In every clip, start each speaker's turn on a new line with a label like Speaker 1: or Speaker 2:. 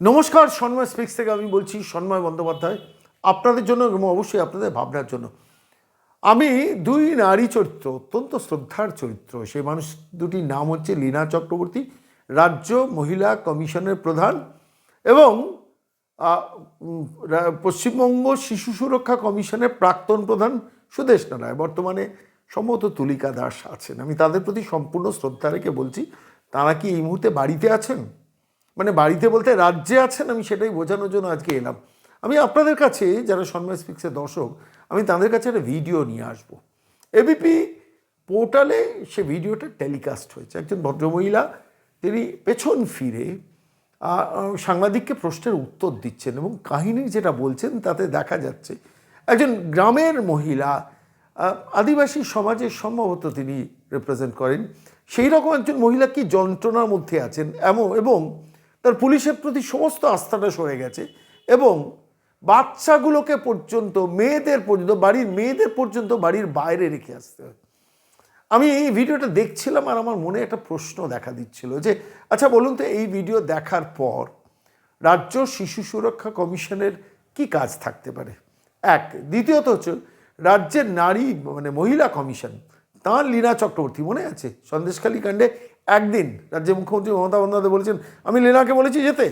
Speaker 1: নমস্কার, সন্ময় স্পিক্স থেকে আমি বলছি সন্ময় বন্দ্যোপাধ্যায়। আপনাদের জন্য এবং অবশ্যই আপনাদের ভাবনার জন্য। আমি দুই নারী চরিত্র, অত্যন্ত শ্রদ্ধার চরিত্র। সেই মানুষ দুটির নাম হচ্ছে লীনা চক্রবর্তী, রাজ্য মহিলা কমিশনের প্রধান এবং পশ্চিমবঙ্গ শিশু সুরক্ষা কমিশনের প্রাক্তন প্রধান সুদেশ রায় বর্তমানে সম্ভবত তুলিকা দাস আছেন। আমি তাদের প্রতি সম্পূর্ণ শ্রদ্ধা রেখে বলছি, তারা কি এই মুহূর্তে বাড়িতে আছেন? মানে বাড়িতে বলতে রাজ্যে আছেন, আমি সেটাই বোঝানোর জন্য আজকে এলাম। আমি আপনাদের কাছে, যারা সন্ময় স্পিক্সের দর্শক, আমি তাদের কাছে একটা ভিডিও নিয়ে আসব। এবিপি পোর্টালে সে ভিডিওটা টেলিকাস্ট হয়েছে। একজন ভদ্রমহিলা, তিনি পেছন ফিরে সাংবাদিককে প্রশ্নের উত্তর দিচ্ছেন এবং কাহিনী যেটা বলছেন, তাতে দেখা যাচ্ছে একজন গ্রামের মহিলা আদিবাসী সমাজের সম্ভবত তিনি রিপ্রেজেন্ট করেন। সেই রকম একজন মহিলা কি যন্ত্রণার মধ্যে আছেন, এমন, এবং তার পুলিশের প্রতি সমস্ত আস্থাটা সরে গেছে এবং বাচ্চাগুলোকে পর্যন্ত, মেয়েদের পর্যন্ত, বাড়ির মেয়েদের পর্যন্ত বাড়ির বাইরে রেখে আসতে হয়। আমি এই ভিডিওটা দেখছিলাম আর আমার মনে একটা প্রশ্ন দেখা দিচ্ছিল যে আচ্ছা বলুন তো এই ভিডিও দেখার পর রাজ্য শিশু সুরক্ষা কমিশনের কি কাজ থাকতে পারে? এক, দ্বিতীয়ত হচ্ছে রাজ্যের নারী মানে মহিলা কমিশন, তাঁর লীনা চক্রবর্তী, মনে আছে? সন্দেশখালী কাণ্ডে একদিন রাজ্যের মুখ্যমন্ত্রী মমতা বন্দ্যোপাধ্যায় বলেছেন, আমি লীনাকে বলেছি যেতে।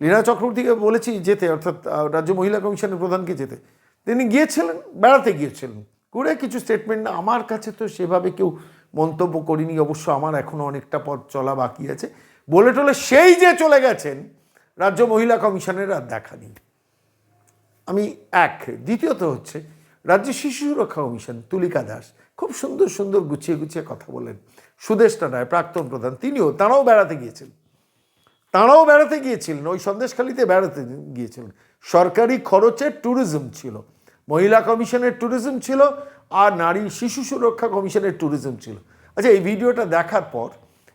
Speaker 1: লীনা চক্রবর্তীকে বলেছি যেতে, অর্থাৎ রাজ্য মহিলা কমিশনের প্রধানকে যেতে। তিনি গিয়েছিলেন, বেড়াতে গিয়েছিলেন। করে কিছু স্টেটমেন্ট না, আমার কাছে তো সেভাবে কেউ মন্তব্য করিনি, অবশ্য আমার এখনও অনেকটা পথ চলা বাকি আছে। বলে টলে সেই যে চলে গেছেন, রাজ্য মহিলা কমিশনের আর দেখা নেই। আমি এক, দ্বিতীয়ত হচ্ছে রাজ্য শিশু সুরক্ষা কমিশন, তুলিকা দাস, খুব সুন্দর সুন্দর গুছিয়ে গুছিয়ে কথা বলেন। সুদেশটা রায় প্রাক্তন প্রধান। তিনিও তাঁরাও বেড়াতে গিয়েছেন তাঁরাও বেড়াতে গিয়েছিলেন, ওই সন্দেশখালিতে বেড়াতে গিয়েছিলেন। সরকারি খরচের ট্যুরিজম ছিল, মহিলা কমিশনের ট্যুরিজম ছিল, আর নারী শিশু সুরক্ষা কমিশনের ট্যুরিজম ছিল। আচ্ছা এই ভিডিওটা দেখার পর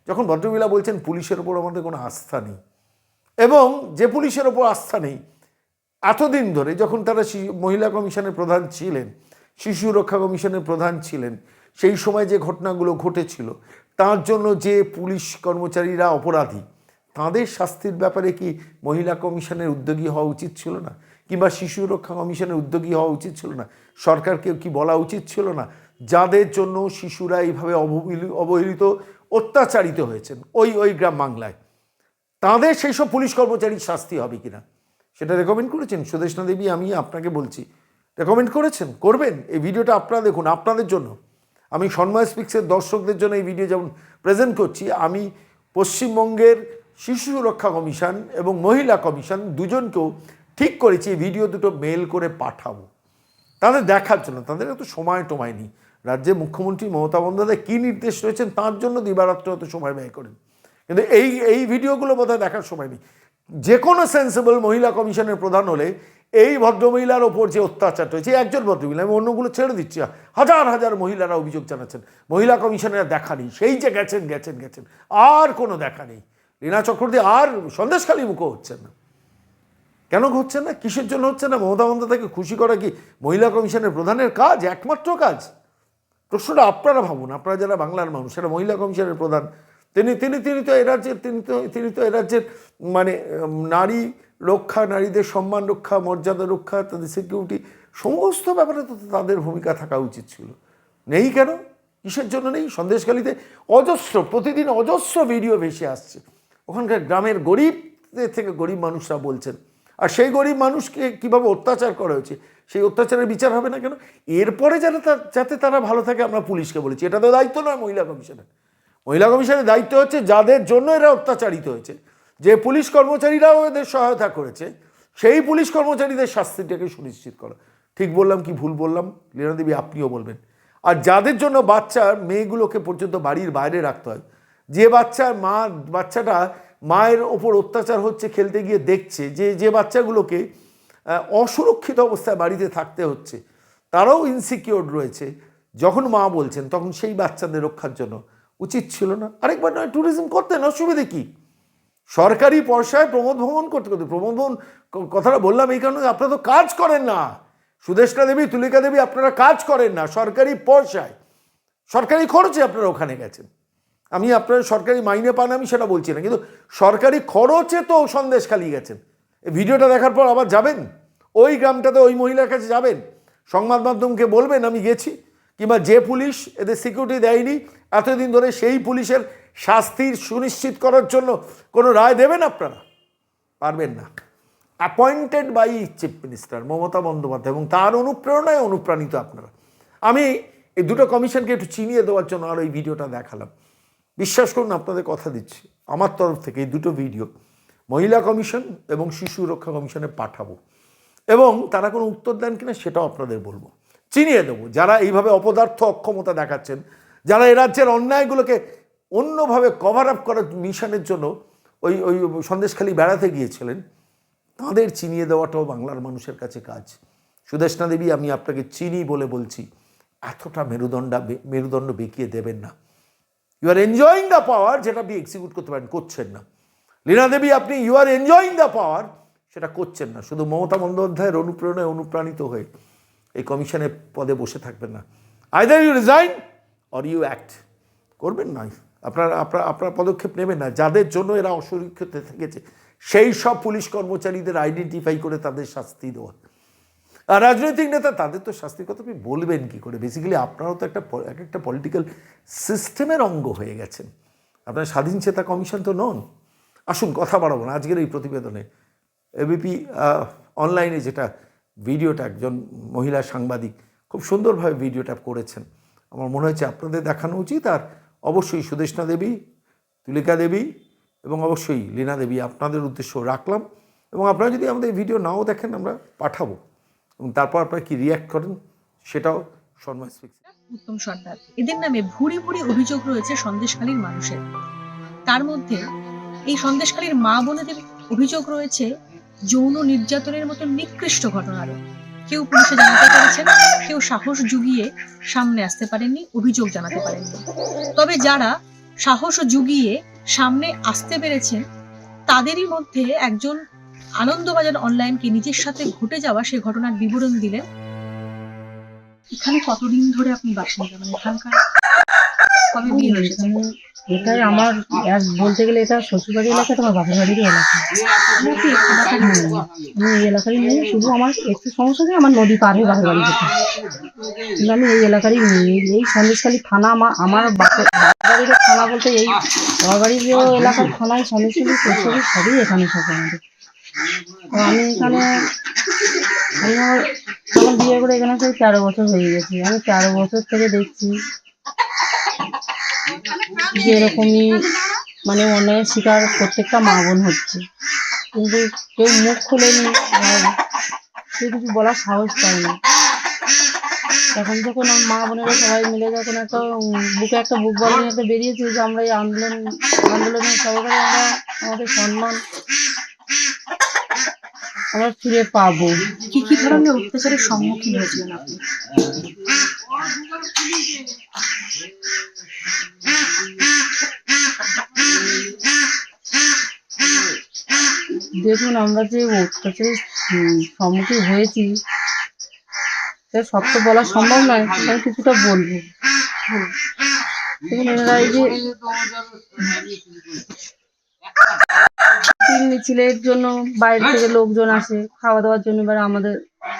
Speaker 1: যখন ভদ্রমহিলা বলছেন, পুলিশের ওপর আমাদের কোনো আস্থা নেই। এবং যে পুলিশের ওপর আস্থা নেই, এতদিন ধরে যখন তারা মহিলা কমিশনের প্রধান ছিলেন, শিশু রক্ষা কমিশনের প্রধান ছিলেন সেই সময় যে ঘটনাগুলো ঘটেছিল, তার জন্য যে পুলিশ কর্মচারীরা অপরাধী, তাদের শাস্তির ব্যাপারে কি মহিলা কমিশনের উদ্যোগী হওয়া উচিত ছিল না? কিংবা শিশু রক্ষা কমিশনের উদ্যোগী হওয়া উচিত ছিল না? সরকারকে কি বলা উচিত ছিল না? যাদের জন্য শিশুরা এইভাবে অবহেলি- অবহেলিত, অত্যাচারিত হয়েছেন, ওই ওই গ্রাম বাংলায়, তাদের সেই সব পুলিশ কর্মচারীর শাস্তি হবে কিনা? সেটা রেকমেন্ড করেছেন? সুদেশনা দেবী, আমি আপনাকে বলছি রেকমেন্ড করেছেন? করবেন? এই ভিডিওটা আপনারা দেখুন, আপনাদের জন্য। আমি সন্ময় স্পিক্সের দর্শকদের জন্য এই ভিডিও যেমন প্রেজেন্ট করছি, আমি পশ্চিমবঙ্গের শিশু সুরক্ষা কমিশন এবং মহিলা কমিশন দুজনকেও ঠিক করেছি, এই ভিডিও দুটো মেল করে পাঠাবো। তাদের দেখার জন্য, তাদের এত সময় টময় নেই। রাজ্যের মুখ্যমন্ত্রী মমতা বন্দ্যোপাধ্যায় কী নির্দেশ রয়েছেন তার জন্য দিবারাত্র অত সময় ব্যয় করেন। কিন্তু এই এই ভিডিওগুলো বোধহয় দেখার সময় নেই। যে কোনো সেন্সেবল মহিলা কমিশনের প্রধান হলে এই ভদ্রমহিলার ওপর যে অত্যাচার হয়েছে একজন ভদ্রমহিলা, আমি অন্যগুলো ছেড়ে দিচ্ছি। হাজার হাজার মহিলারা অভিযোগ জানাচ্ছেন, মহিলা কমিশনের দেখা নেই, সেই যে গেছেন গেছেন গেছেন, আর কোনো দেখা নেই। রীনা চক্রবর্তী আর সন্দেশখালী মুখও হচ্ছেন না। কেন হচ্ছে না? কিসের জন্য হচ্ছে না? মমতা বন্দ্যোপাধ্যায়কে খুশি করা কি মহিলা কমিশনের প্রধানের কাজ? একমাত্র কাজ? প্রশ্নটা আপনারা ভাবুন, আপনারা যারা বাংলার মানুষ সেটা মহিলা কমিশনের প্রধান। তিনি তিনি তিনি তো এ রাজ্যের, তিনি তো তিনি তো এ রাজ্যের মানে নারী রক্ষা, নারীদের সম্মান রক্ষা, মর্যাদা রক্ষা, তাদের সিকিউরিটি সমস্ত ব্যাপারে তো তাদের ভূমিকা থাকা উচিত ছিল। নেই কেন? কিসের জন্য নেই? সন্দেশখালিতে অজস্র, প্রতিদিন অজস্র ভিডিও ভেসে আসছে। ওখানকার গ্রামের গরিবদের থেকে গরিব মানুষরা বলছেন, আর সেই গরিব মানুষকে কীভাবে অত্যাচার করা হয়েছে? সেই অত্যাচারের বিচার হবে না কেন? এরপরে যারা যাতে তারা ভালো থাকে, আমরা পুলিশকে বলেছি। এটা তো দায়িত্ব নয় মহিলা কমিশনের। মহিলা কমিশনের দায়িত্ব হচ্ছে, যাদের জন্য এরা অত্যাচারিত হয়েছে। যে পুলিশ কর্মচারীরাও এদের সহায়তা করেছে, সেই পুলিশ কর্মচারীদের শাস্তিটাকে সুনিশ্চিত করা। ঠিক বললাম কি ভুল বললাম? লীনা দেবী, আপনিও বলবেন। আর যাদের জন্য বাচ্চার মেয়েগুলোকে পর্যন্ত বাড়ির বাইরে রাখতে হয়, যে বাচ্চার মা, বাচ্চাটা মায়ের ওপর অত্যাচার হচ্ছে, খেলতে গিয়ে দেখছে, যে যে বাচ্চাগুলোকে অসুরক্ষিত অবস্থায় বাড়িতে থাকতে হচ্ছে, তারাও ইনসিকিওর রয়েছে। যখন মা বলছেন, তখন সেই বাচ্চাদের রক্ষার জন্য উচিত ছিল না। আরেকবার নয় ট্যুরিজম করতেন, অসুবিধে কী? সরকারি পয়সায় প্রমোদ ভ্রমণ করতে করতে, প্রমোদ ভ্রমণ কথাটা বললাম এই কারণে আপনারা তো কাজ করেন না। সুদেশটা দেবী, তুলিকা দেবী আপনারা কাজ করেন না, সরকারি পয়সায় সরকারি খরচে আপনারা ওখানে গেছেন। আমি আপনার সরকারি মাইনে পান, আমি সেটা বলছি না, কিন্তু সরকারি খরচে তো সন্দেশ খালি গেছেন। এই ভিডিওটা দেখার পর আবার যাবেন? ওই গ্রামটাতে ওই মহিলার কাছে যাবেন? সংবাদ মাধ্যমকে বলবেন, আমি গেছি, কিংবা যে পুলিশ এদের সিকিউরিটি দেয়নি, এতদিন ধরে সেই পুলিশের শাস্তির সুনিশ্চিত করার জন্য কোনো রায় দেবেন আপনারা? পারবেন না। Appointed by chief minister Mamata Bandyopadhyay এবং তার অনুপ্রেরণায় অনুপ্রাণিত আপনারা। আমি এই দুটো কমিশনকে একটু চিনিয়ে দেওয়ার জন্য আর ওই ভিডিওটা দেখালাম। বিশ্বাস করুন, আপনাদের কথা দিচ্ছি। আমার তরফ থেকে এই দুটো ভিডিও মহিলা কমিশন এবং শিশু রক্ষা কমিশনে পাঠাবো। এবং তারা কোনো উত্তর দেন কিনা সেটাও আপনাদের বলব। চিনিয়ে দেবো। যারা এইভাবে অপদার্থ অক্ষমতা দেখাচ্ছেন, যারা এ রাজ্যের অন্যায়গুলোকে অন্যভাবে কভার আপ করার মিশনের জন্য ওই ওই সন্দেশখালি বেড়াতে গিয়েছিলেন। তাঁদের চিনিয়ে দেওয়াটাও বাংলার মানুষের কাছে কাজ। সুদেশনা দেবী, আমি আপনাকে চিনি বলে বলছি, এতটা মেরুদণ্ডা, মেরুদণ্ড বেঁকিয়ে দেবেন না। You are enjoying the power যেটা আপনি এক্সিকিউট করতে পারেন, করছেন না। লীনা দেবী, আপনি you are enjoying the power সেটা করছেন না। শুধু মমতা বন্দ্যোপাধ্যায়ের অনুপ্রেরণায় অনুপ্রাণিত হয়ে এই কমিশনের পদে বসে থাকবেন না। Either you resign or you act করবেন না আপনার আপনার আপনার পদক্ষেপ নেবেন না। যাদের জন্য এরা অসুরক্ষিত থেকেছে, সেই সব পুলিশ কর্মচারীদের আইডেন্টিফাই করে তাদের শাস্তি দেওয়া। আর রাজনৈতিক নেতা, তাদের তো শাস্তির কথা আপনি বলবেন কি করে? বেসিক্যালি আপনারাও তো একটা এক একটা পলিটিক্যাল সিস্টেমের অঙ্গ হয়ে গেছেন। আপনার স্বাধীন চেতা কমিশন তো নন। আসুন, কথা বাড়াবো না। আজকের এই প্রতিবেদনে এবিপি অনলাইনে যেটা ভিডিওটা একজন মহিলা সাংবাদিক খুব সুন্দরভাবে ভিডিওটা করেছেন। আমার মনে হচ্ছে আপনাদের দেখানো উচিত। আর অবশ্যই সুদেষ্ণা দেবী, তুলিকা দেবী এবং অবশ্যই লীনা দেবী আপনাদের উদ্দেশ্য রাখলাম এবং আপনারা যদি আমাদের ভিডিও নাও দেখেন, আমরা পাঠাবো। এবং তারপর আপনারা কি রিয়্যাক্ট করেন সেটাও সন্ময় স্পিক্স
Speaker 2: উত্তম সর্দার, এদের নামে ভুরি ভুরি অভিযোগ রয়েছে সন্দেশখালীর মানুষের। তার মধ্যে এই সন্দেশখালীর মা বোনেদের অভিযোগ রয়েছে যৌন নির্যাতনের মতো নিকৃষ্ট ঘটনারও। কেউ পুলিশে জানাতে পেরেছেন, কেউ সাহস জুগিয়ে সামনে আসতে পারেননি, অভিযোগ জানাতে পারেননি। তবে যারা সাহস জুগিয়ে সামনে আসতে পেরেছেন, তাদেরই মধ্যে একজন আনন্দবাজার অনলাইনকে নিজের সাথে ঘটে যাওয়া সেই ঘটনার বিবরণ দিলেন। এখানে কতদিন ধরে আপনি বাসিন্দা? মানে এখানকার কবে বিয়ে হয়েছে
Speaker 3: এখানে এটাই আমার বলতে গেলে এটা শ্বশুরবাড়ি এলাকা তোমার বাপের বাড়িরই এলাকা। আমি এই এলাকারই নেই শুধু আমার একটু সমস্যা নেই আমার নদী পার হয়ে বাপের বাড়ি যেতে কিন্তু আমি এই এলাকারই নেই এই- সন্দেশখালী থানা আমার আমার বাপের বাড়ির থানা বলতে এই আমার বাড়ির যে এলাকার থানায় সন্দেশখালী সবই সবই এখানে সব আমাদের। তো আমি এখানে আমি আমার যখন বিয়ে করে এখানে সেই তেরো বছর হয়ে গেছে। আমি তেরো বছর থেকে দেখছি যে এরকমই মানে অন্যায়ের শিকার প্রত্যেকটা মা বোন হচ্ছে। কিন্তু কেউ মুখ খোলেনি, কেউ কিছু বলার সাহস পায়নি। এখন যখন মা বোনেরা সবাই মিলে যখন একটা বুকে একটা বুক বল নিয়ে একটা বেরিয়েছি যে আমরা এই আন্দোলন, আন্দোলনের সহকারে আমরা আমাদের সম্মান আমরা ফিরে পাবো।
Speaker 2: কি কি ধরনের অত্যাচারের সম্মুখীন হয়েছিলেন আপনি?
Speaker 3: দেখুন আমরা যে অত্যাচারের সম্মুখীন হয়েছি। সব তো বলা সম্ভব নয়, আমি কিছুটা বলব। মিছিলের জন্য বাইরে থেকে লোকজন আসে খাওয়া দাওয়ার জন্য এবার আমাদের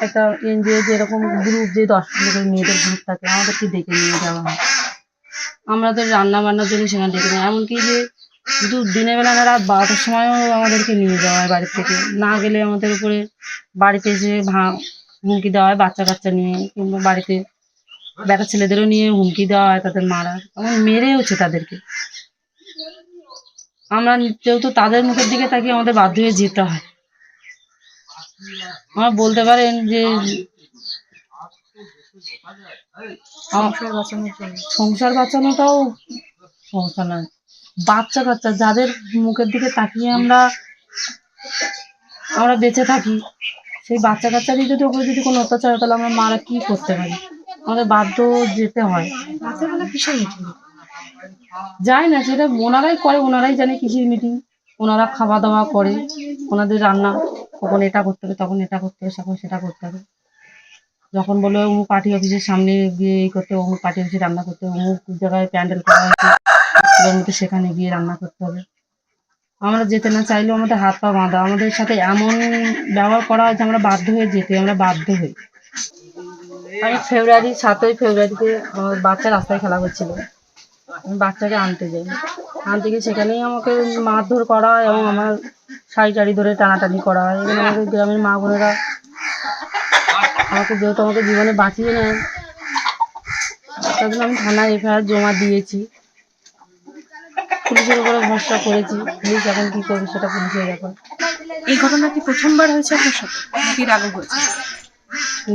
Speaker 3: একটা এনজিও যেরকম গ্রুপ যে দশ লোকের মেয়েদের গ্রুপ থাকে, আমাদেরকে ডেকে নিয়ে যাওয়া হয়। আমাদের রান্না বান্নার জন্য সেখানে ডেকে নেয় এমনকি যে শুধু দিনের বেলা না রাত বারোটার সময়ও আমাদেরকে নিয়ে যাওয়া হয় বাড়ি থেকে। না গেলে আমাদের উপরে বাড়িতে এসে ভা হুমকি দেওয়া হয় বাচ্চা কাচ্চা নিয়ে কিংবা বাড়িতে বেটা ছেলেদেরও নিয়ে হুমকি দেওয়া হয় তাদের মারা এমন মেরেওছে তাদেরকে। আমরা যেহেতু তাদের মুখের দিকে তাকিয়ে আমাদের বাধ্য হয়ে যেতে হয়। আমার বলতে পারেন যে
Speaker 2: সংসার জন্য।
Speaker 3: সংসার বাঁচানোটাও নয়। বাচ্চা কাচ্চা যাদের মুখের দিকে তাকিয়ে আমরা আমরা বেঁচে থাকি সেই বাচ্চা কাচ্চারই যদি ওপরে যদি কোনো অত্যাচার হয় তাহলে আমরা মারা কি করতে পারি? আমাদের বাধ্য যেতে হয়। যাই না সেটা ওনারাই করে ওনারাই জানে কৃষির মিটিং ওনারা খাওয়া দাওয়া করে ওনাদের রান্না কখন এটা করতে হবে তখন এটা করতে হবে তখন সেটা করতে হবে। যখন বলে অমুক পার্টি অফিসের সামনে গিয়ে এই করতে অমুক পার্টি অফিসে রান্না করতে অমুক জায়গায় প্যান্ডেল করা হয়েছে মধ্যে সেখানে গিয়ে রান্না করতে হবে। আমরা যেতে না চাইলেও আমাদের হাত পা বাঁধা। আমাদের সাথে এমন ব্যবহার করা হয় যে আমরা বাধ্য হয়ে যেতে, আমরা বাধ্য হই। আমি ফেব্রুয়ারি, সাতই ফেব্রুয়ারিতে আমার বাচ্চা রাস্তায় খেলা করছিল। আমি বাচ্চাকে আনতে যাই। আনতে গিয়ে সেখানেই আমাকে মারধর করা হয় এবং আমার শাড়ি টাড়ি ধরে টানাটানি করা হয়। এখানে আমাদের গ্রামের মা বোনেরা আমাকে যেহেতু আমাকে জীবনে বাঁচিয়ে নেয়, তার জন্য আমি থানায় এফআইআর জমা দিয়েছি। পুলিশের উপরে ভরসা করেছি। পুলিশ এখন কী করবে সেটা পুলিশের ব্যাপার।
Speaker 2: এই ঘটনা কি প্রথমবার হয়েছে আপনার সাথে? নাকি এর আগে হয়েছে?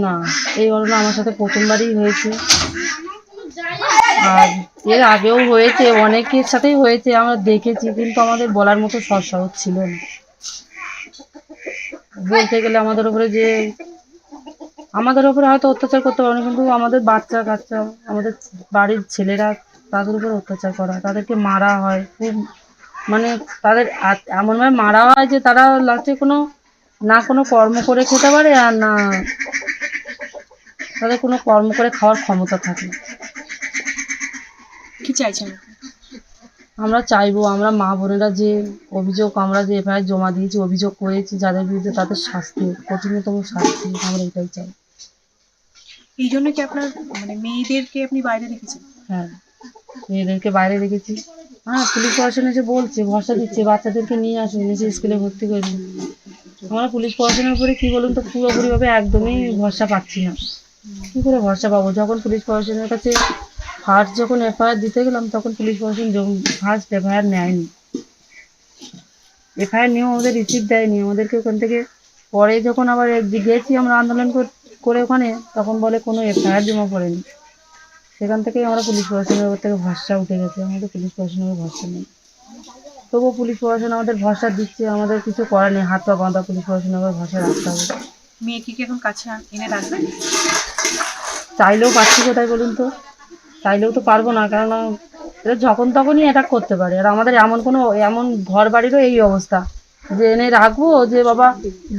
Speaker 3: না এই ঘটনা আমার সাথে প্রথমবারই হয়েছে। আর এর আগেও হয়েছে অনেকের সাথেই হয়েছে আমরা দেখেছি কিন্তু আমাদের বলার মতো সৎসাহস ছিল না। বলতে গেলে আমাদের উপরে যে আমাদের উপরে হয়তো অত্যাচার করতে পারে কিন্তু আমাদের বাচ্চা কাচ্চা আমাদের বাড়ির ছেলেরা তাদের উপর অত্যাচার করা হয় তাদেরকে মারা হয়। খুব মানে তাদের এমনভাবে মারা হয় যে তারা লাস্টে কোনো না কোনো কর্ম করে খেতে পারে আর না তাদের কোনো কর্ম করে খাওয়ার ক্ষমতা থাকে
Speaker 2: কি চাইছেন?
Speaker 3: আমরা চাইব আমরা মা বোনেরা যে অভিযোগ আমরা যে এফআইআর জমা দিয়েছি অভিযোগ করেছি যাদের বিরুদ্ধে তাদের শাস্তি কঠিনতম শাস্তি আমরা এটাই চাই।
Speaker 2: এই জন্য কি আপনার মানে মেয়েদেরকে আপনি বাইরে রেখেছেন?
Speaker 3: হ্যাঁ। মেয়েদেরকে বাইরে রেখেছি। হ্যাঁ পুলিশ প্রশাসন এসে বলছে, ভরসা দিচ্ছে, বাচ্চাদেরকে নিয়ে আসুন, এসে স্কুলে ভর্তি করে দিন। আমরা পুলিশ প্রশাসনের উপরে কী বলুন তো পুরোপুরিভাবে একদমই ভরসা পাচ্ছি না। কী করে ভরসা পাবো? যখন পুলিশ প্রশাসনের কাছে ফার্স্ট যখন এফআইআর দিতে গেলাম, তখন পুলিশ প্রশাসন ফার্স্ট এফআইআর নেয়নি। এফআইআর নিয়েও আমাদের রিসিভ দেয়নি। আমাদেরকে ওখান থেকে পরে যখন আবার গেছি আমরা আন্দোলন করে ওখানে, তখন বলে কোনো এফআইআর জমা পড়েনি। সেখান থেকেই আমরা পুলিশ প্রশাসনের উপর থেকে ভরসা উঠে গেছে। আমাদের পুলিশ প্রশাসনের ভরসা নেই। তবুও পুলিশ প্রশাসন আমাদের ভরসা দিচ্ছে আমাদের কিছু করার নেই হাত পা বাঁধা পুলিশ প্রশাসনের উপর ভরসা রাখতে হবে।
Speaker 2: মেয়েকে কি এখন কাছে এনে রাখবেন
Speaker 3: চাইলেও পাচ্ছি কোথায় বলুন তো? চাইলেও তো পারব না কেননা এটা যখন তখনই অ্যাটাক করতে পারে। আর আমাদের এমন কোনো এমন ঘর বাড়িরও এই অবস্থা। যে এনে রাখব যে বাবা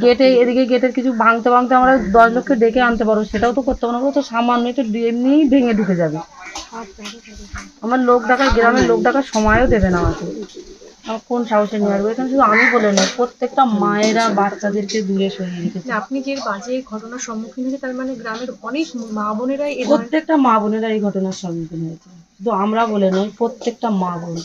Speaker 3: গেটে এদিকে গেটের কিছু ভাঙতে ভাঙতে আমরা দশ লক্ষ ডেকে আনতে পারব সেটাও তো করতে পারব তো সামান্য তো এমনিই ভেঙে ঢুকে যাবে। আমার লোক ডাকার গ্রামের লোক ডাকার সময়ও দেবে না আমাকে। আমার কোন সাহসে নিয়ে আসব? এখানে শুধু আমি বলে নয় প্রত্যেকটা মায়েরা বাচ্চাদেরকে দূরে সরিয়ে রেখেছে।
Speaker 2: আপনি যে বাজে ঘটনার সম্মুখীন হয়েছে তার মানে গ্রামের অনেক মা বোনেরাই
Speaker 3: প্রত্যেকটা মা বোনেরা এই ঘটনার সম্মুখীন হয়েছে। শুধু আমরা বলে নয় প্রত্যেকটা মা বোন।